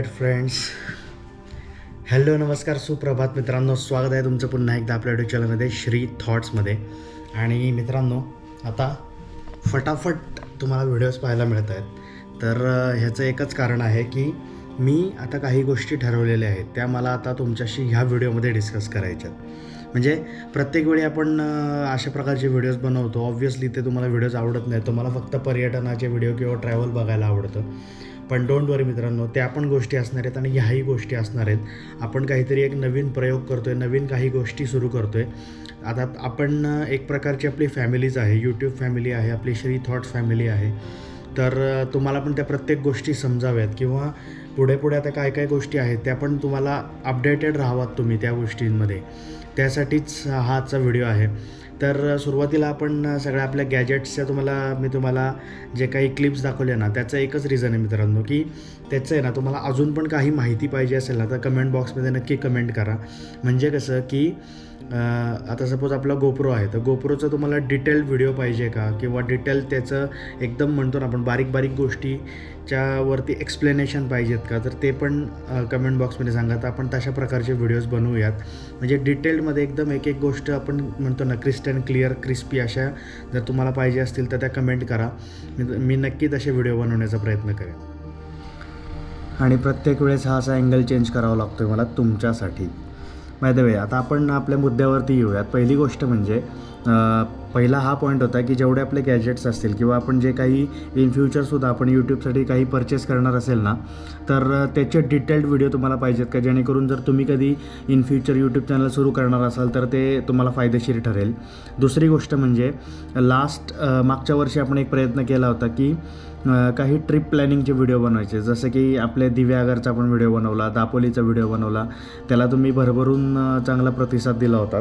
Right friends hello नमस्कार सुप्रभात मित्रांनो. स्वागत आहे तुमचं पुन्हा एकदा आपल्या युट्यूब चॅनलमध्ये श्री थॉट्समध्ये आणि मित्रांनो आता फटाफट तुम्हाला व्हिडिओज पाहायला मिळत आहेत. तर ह्याचं एकच कारण आहे की मी आता काही गोष्टी ठरवलेल्या आहेत त्या मला आता तुमच्याशी ह्या व्हिडिओमध्ये डिस्कस करायच्यात म्हणजे प्रत्येक वेळी आपण अशा प्रकारचे व्हिडिओज बनवतो. ऑब्व्हियसली ते तुम्हाला व्हिडिओज आवडत नाही तुम्हाला फक्त पर्यटनाचे व्हिडिओ किंवा ट्रॅव्हल बघायला आवडतं. पण डोंट वरी मित्रांनो त्या पण गोष्टी असणार आहेत आणि ह्याही गोष्टी असणार आहेत. आपण काहीतरी एक नवीन प्रयोग करतो आहे नवीन काही गोष्टी सुरू करतो आहे आता आपण एक प्रकारची आपली फॅमिलीज आहे यूट्यूब फॅमिली आहे आपली श्री थॉट्स फॅमिली आहे. तर तुम्हाला पण त्या प्रत्येक गोष्टी समजाव्यात किंवा पुढे पुढे आता काय काय गोष्टी आहेत त्या पण तुम्हाला अपडेटेड राहावात तुम्ही त्या गोष्टींमध्ये. त्यासाठीच हा आजचा व्हिडिओ आहे. तर सुरुवातीला आपण सगळ्या आपल्या गॅजेट्सच्या तुम्हाला मी तुम्हाला जे काही क्लिप्स दाखवले ना त्याचं एकच रिझन आहे मित्रांनो की त्याचं आहे ना तुम्हाला अजून पण काही माहिती पाहिजे असेल ना तर कमेंट बॉक्समध्ये नक्की कमेंट करा. म्हणजे कसं की आता सपोज आपला गोप्रो आहे तर गोप्रोचं तुम्हाला डिटेल व्हिडिओ पाहिजे का? किंवा डिटेल त्याचं एकदम म्हणतो ना आपण बारीक बारीक गोष्टीच्यावरती एक्सप्लेनेशन पाहिजेत का? तर ते पण कमेंट बॉक्समध्ये सांगा. तर आपण तशा प्रकारचे व्हिडिओज बनवूयात. म्हणजे डिटेलमध्ये एकदम एक एक गोष्ट आपण म्हणतो ना क्रिस्टन क्लिअर क्रिस्पी अशा जर तुम्हाला पाहिजे असतील तर त्या कमेंट करा. मी नक्की तसे व्हिडिओ बनवण्याचा प्रयत्न करेन. आणि प्रत्येक वेळेस हा असा अँगल चेंज करावा लागतो आहे मला तुमच्यासाठी. माहिती वे आता आपण आपल्या मुद्द्यावरती येऊयात. पहिली गोष्ट म्हणजे पहिला हा पॉईंट होता की जेवढे आपले गॅजेट्स असतील किंवा आपण जे काही इन फ्युचरसुद्धा आपण यूट्यूबसाठी काही परचेस करणार असेल ना तर त्याचे डिटेल्ड व्हिडिओ तुम्हाला पाहिजेत का? जेणेकरून जर तुम्ही कधी इन फ्युचर यूट्यूब चॅनल सुरू करणार असाल तर ते तुम्हाला फायदेशीर ठरेल. दुसरी गोष्ट म्हणजे लास्ट मागच्या वर्षी आपण एक प्रयत्न केला होता की काही ट्रिप प्लॅनिंगचे व्हिडिओ बनवायचे. जसं की आपल्या दिव्यागरचा पण व्हिडिओ बनवला दापोलीचा व्हिडिओ बनवला. त्याला तुम्ही भरभरून चांगला प्रतिसाद दिला होता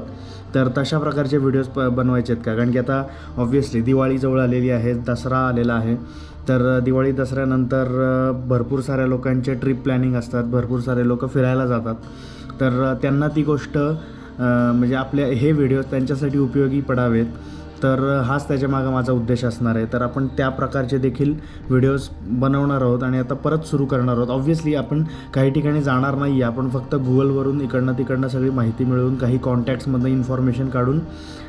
तर तशा प्रकारचे व्हिडिओज प बनवायचे आहेत का? कारण की आता ऑब्व्हियसली दिवाळी जवळ आलेली आहे दसरा आलेला आहे. तर दिवाळी दसऱ्यानंतर भरपूर साऱ्या लोकांचे ट्रिप प्लॅनिंग असतात भरपूर सारे लोक फिरायला जातात. तर त्यांना ती गोष्ट म्हणजे आपल्या हे व्हिडिओ त्यांच्यासाठी उपयोगी पडावेत. तर हाच त्याच्या मागं माझा उद्देश असणार आहे. तर आपण त्या प्रकारचे देखील व्हिडिओज बनवणार आहोत आणि आता परत सुरू करणार आहोत. ऑब्व्हियसली आपण काही ठिकाणी जाणार नाही आहे आपण फक्त गुगलवरून इकडनं तिकडनं सगळी माहिती मिळवून काही कॉन्टॅक्ट्समधनं इन्फॉर्मेशन काढून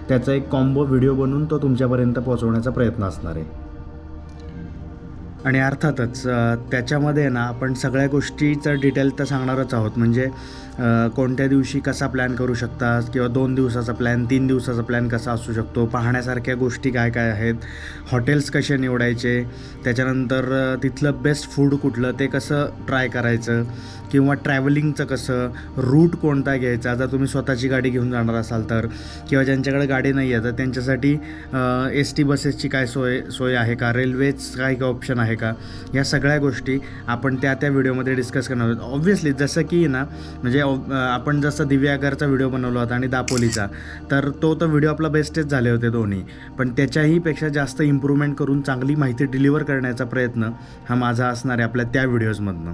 त्याचा एक कॉम्बो व्हिडिओ बनवून तो तुमच्यापर्यंत पोहोचवण्याचा प्रयत्न असणार आहे. आणि अर्थातच त्याच्यामध्ये ना आपण सगळ्या गोष्टीचं डिटेल तर सांगणारच आहोत. म्हणजे कोणत्या दिवशी कसा प्लॅन करू शकता किंवा दोन दिवसाचा प्लॅन तीन दिवसाचा प्लॅन कसा असू शकतो? पाहण्यासारख्या गोष्टी काय काय आहेत? हॉटेल्स कसे निवडायचे? त्याच्यानंतर तिथलं बेस्ट फूड कुठलं? ते कसं ट्राय करायचं? किंवा ट्रॅव्हलिंगचं कसं? रूट कोणता घ्यायचा? जर तुम्ही स्वतःची गाडी घेऊन जाणार असाल तर. किंवा ज्यांच्याकडे गाडी नाही आहे तर त्यांच्यासाठी एस टी बसेसची काय सोय सोय आहे का? रेल्वेच काय काय ऑप्शन आहे? का? या सगळ्या गोष्टी आपण त्या त्या व्हिडिओमध्ये डिस्कस करणार आहोत. ऑब्व्हियसली जसं की ना म्हणजे आपण जसं दिव्यागरचा व्हिडिओ बनवला होता आणि दापोलीचा तर तो तर व्हिडिओ आपला बेस्टच झाले होते दोन्ही. पण त्याच्याही पेक्षा जास्त इम्प्रूव्हमेंट करून चांगली माहिती डिलिव्हर करण्याचा प्रयत्न हा माझा असणार आहे आपल्या त्या व्हिडिओजमधनं.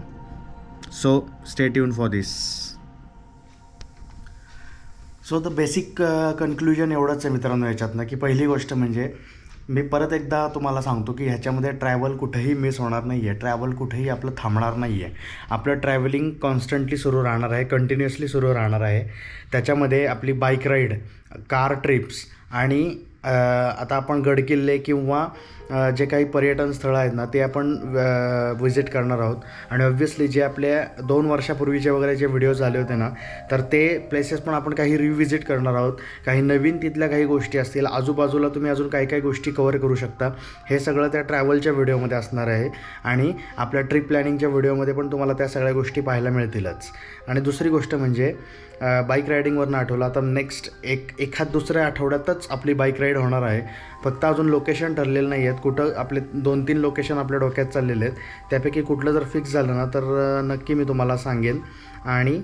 So stay युन for this so the basic conclusion एवढंच आहे मित्रांनो याच्यातनं की पहिली गोष्ट म्हणजे मी परत एकदा तुम्हाला सांगतो की ह्याच्यामध्ये ट्रॅव्हल कुठेही मिस होणार नाही आहे ट्रॅव्हल कुठेही आपलं थांबणार नाही आहे आपलं ट्रॅव्हलिंग कॉन्स्टंटली सुरू राहणार आहे कंटिन्युअसली सुरू राहणार आहे. त्याच्यामध्ये आपली बाईक राईड कार ट्रिप्स आणि आता आपण गडकिल्ले किंवा जे काही पर्यटन स्थळं आहेत ना ते आपण व्हिजिट करणार आहोत. आणि ऑब्व्हियसली जे आपल्या दोन वर्षापूर्वीचे वगैरे जे व्हिडिओज झाले होते ना तर ते प्लेसेस पण आपण काही रिव्हिजिट करणार आहोत. काही नवीन तिथल्या काही गोष्टी असतील आजूबाजूला तुम्ही अजून काही काही गोष्टी कवर करू शकता. हे सगळं त्या ट्रॅव्हलच्या व्हिडिओमध्ये असणार आहे. आणि आपल्या ट्रिप प्लॅनिंगच्या व्हिडिओमध्ये पण तुम्हाला त्या सगळ्या गोष्टी पाहायला मिळतीलच. आणि दुसरी गोष्ट म्हणजे बाईक रायडिंगवरनं आठवलं आता नेक्स्ट एक एखाद दुसऱ्या आठवड्यातच आपली बाईक राईड होणार आहे. फक्त अजून लोकेशन ठरलेलं नाही आहेत. कुठं आपले दोन तीन लोकेशन आपल्या डोक्यात चाललेले आहेत. त्यापैकी कुठलं जर फिक्स झालं ना तर नक्की मी तुम्हाला सांगेन. आणि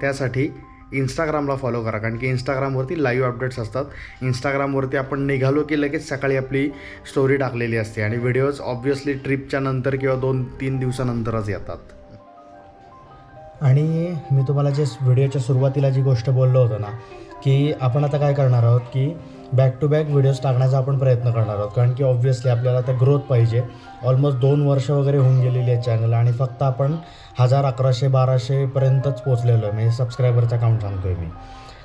त्यासाठी इंस्टाग्रामला फॉलो करा. कारण की इंस्टाग्रामवरती लाईव्ह अपडेट्स असतात. इंस्टाग्रामवरती आपण निघालो की लगेच सकाळी आपली स्टोरी टाकलेली असते. आणि व्हिडिओज ऑब्व्हियसली ट्रिपच्या नंतर किंवा दोन तीन दिवसानंतरच येतात. आणि मी तुम्हाला जे व्हिडिओच्या सुरुवातीला जी गोष्ट बोललो होतो ना की आपण आता काय करणार आहोत की बॅक टू बॅक व्हिडिओज टाकण्याचा आपण प्रयत्न करणार आहोत. कारण की ऑब्व्हियसली आपल्याला त्या ग्रोथ पाहिजे. ऑलमोस्ट दोन वर्ष वगैरे होऊन गेलेली आहे चॅनल आणि फक्त आपण हजार अकराशे बाराशेपर्यंतच पोचलेलो आहे. म्हणजे सबस्क्रायबरचा काउंट सांगतो आहे मी.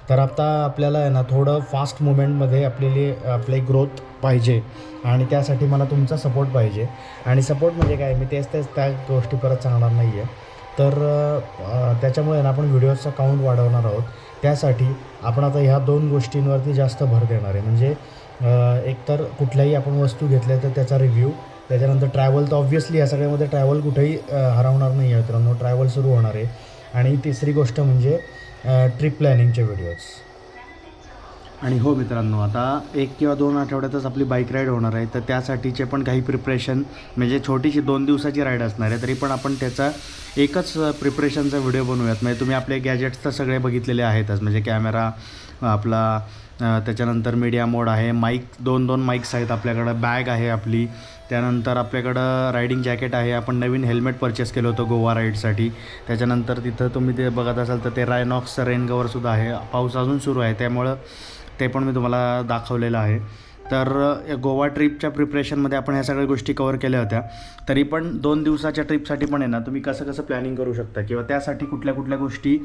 तर आता आपल्याला आहे ना थोडं फास्ट मुवमेंटमध्ये आपलेली आपली ग्रोथ पाहिजे. आणि त्यासाठी मला तुमचा सपोर्ट पाहिजे. आणि सपोर्ट म्हणजे काय? मी तेच तेच त्या गोष्टी परत सांगणार नाही आहे तर त्याच्यामुळे ना आपण व्हिडिओचा काउंट वाढवणार आहोत. त्यासाठी आपण आता ह्या दोन गोष्टींवरती जास्त भर देणार आहे. म्हणजे एकतर कुठल्याही आपण वस्तू घेतल्या तर त्याचा रिव्ह्यू त्याच्यानंतर ट्रॅव्हल तर ऑब्व्हियसली या सगळ्यामध्ये ट्रॅव्हल कुठेही हरवणार नाही आहे मित्रांनो. ट्रॅव्हल सुरू होणार आहे. आणि तिसरी गोष्ट म्हणजे ट्रिप प्लॅनिंगचे व्हिडिओज आणि हो मित्रांनो आता एक किंवा दोन आठवड्यातच आपली बाईक राईड होणार आहे. तर त्यासाठीचे पण काही प्रिपरेशन म्हणजे छोटीशी दोन दिवसाची राईड असणार आहे. तरी पण आपण त्याचा एकच प्रिपरेशनचा व्हिडिओ बनवूयात. म्हणजे तुम्ही आपले गॅजेट्स तर सगळे बघितलेले आहेतच. म्हणजे कॅमेरा आपला त्याच्यानंतर मीडिया मोड आहे. माईक दोन दोन माईक्स आहेत आपल्याकडं. बॅग आहे आपली. त्यानंतर आपल्याकडं रायडिंग जॅकेट आहे. आपण नवीन हेल्मेट परचेस केलं होतं गोवा राईडसाठी त्याच्यानंतर तिथं तुम्ही ते बघत असाल तर ते रायनॉक्सचं रेनगवरसुद्धा आहे. पाऊस अजून सुरू आहे. त्यामुळं ते पण मी तुम्हाला दाखवलेलं आहे. तर या गोवा ट्रिपच्या प्रिपरेशनमध्ये आपण ह्या सगळ्या गोष्टी कवर केल्या होत्या. तरी पण दोन दिवसाच्या ट्रिपसाठी पण आहे ना तुम्ही कसं कसं प्लॅनिंग करू शकता? किंवा त्यासाठी कुठल्या कुठल्या गोष्टी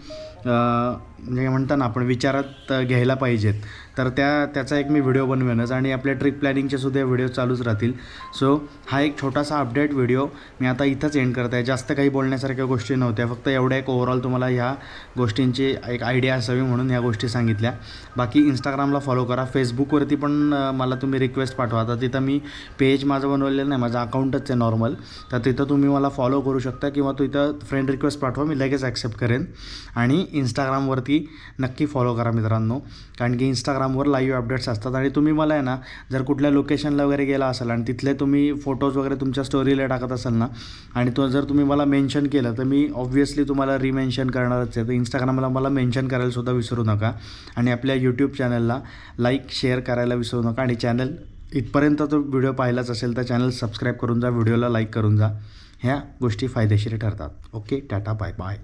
म्हणजे म्हणता ना आपण विचारात घ्यायला पाहिजेत. तर त्या त्याचा एक मी व्हिडिओ बनवेनच आणि आपल्या ट्रिप प्लॅनिंगचे सुद्धा व्हिडिओ चालूच राहतील. सो हा एक छोटासा अपडेट व्हिडिओ मी आता इथंच एंड करत आहे. जास्त काही बोलण्यासारख्या गोष्टी नव्हत्या फक्त एवढ्या एक ओव्हरऑल तुम्हाला ह्या गोष्टींची एक आयडिया असावी म्हणून ह्या गोष्टी सांगितल्या. बाकी इंस्टाग्रामला फॉलो करा फेसबुकवरती पण मला मला तुम्ही रिक्वेस्ट पाठवा. आता तिथं मी पेज माझं बनवलेलं नाही माझं अकाउंटच आहे नॉर्मल तर तिथं तुम्ही मला फॉलो करू शकता किंवा तिथं फ्रेंड रिक्वेस्ट पाठवा मी लगेच ॲक्सेप्ट करेन. आणि इंस्टाग्रामवरती नक्की फॉलो करा मित्रांनो. कारण की इंस्टाग्रामवर लाईव्ह अपडेट्स असतात आणि तुम्ही मला आहे ना जर कुठल्या लोकेशनला वगैरे गेला असाल आणि तिथले तुम्ही फोटोज वगैरे तुमच्या स्टोरीला टाकत असाल ना आणि तो जर तुम्ही मला मेन्शन केलं तर मी ऑब्व्हियसली तुम्हाला रिमेन्शन करणारच आहे. तर इंस्टाग्रामला मला मेन्शन करायला सुद्धा विसरू नका. आणि आपल्या यूट्यूब चॅनलला लाईक शेअर करायला विसरू नका. आणि चॅनल इथपर्यंत तो व्हिडिओ पाहिलाच असेल तर चॅनल सबस्क्राईब करून जा व्हिडिओला लाईक करून जा. ह्या गोष्टी फायदेशीर ठरतात. Okay tata bye bye